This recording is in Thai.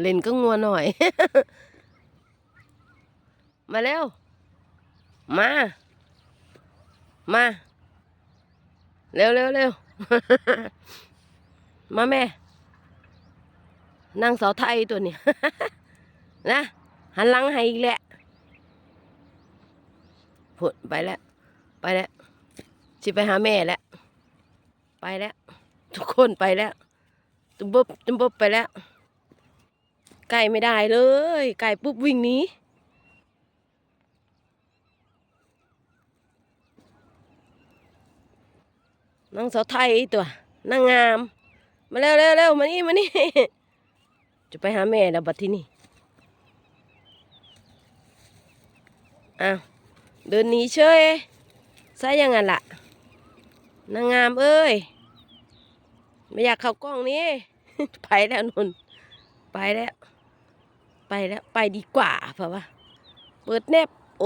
เล่นก็งัวหน่อย มาเร็ว มา มา เร็วเร็วเร็วมาแม่ นางสาวไทยตัวนี้นะ หันหลังให้อีกแหละพุดไปแล้ว ไปแล้ว สิไปหาแม่แล้ว ไปแล้ว ทุกคนไปแล้ว ตุ้มบบตุ้มบบไปแล้ว ไก่ไม่ได้เลย ไก่ปุ๊บวิ่งหนีนางสาวไทยตัวนางงาม มาเร็วเร็วเร็วมานี่มานี่ จะไปหาแม่แล้วบัดที่นี่อ้าวเดินหนีเฉยใส่ยังไงล่ะนางงามเอ้ย ไม่อยากเข้ากล้องนี้ไปแล้วนนไปแล้ว ไปแล้ว ไปดีกว่าเพราะว่า เปิดแนบ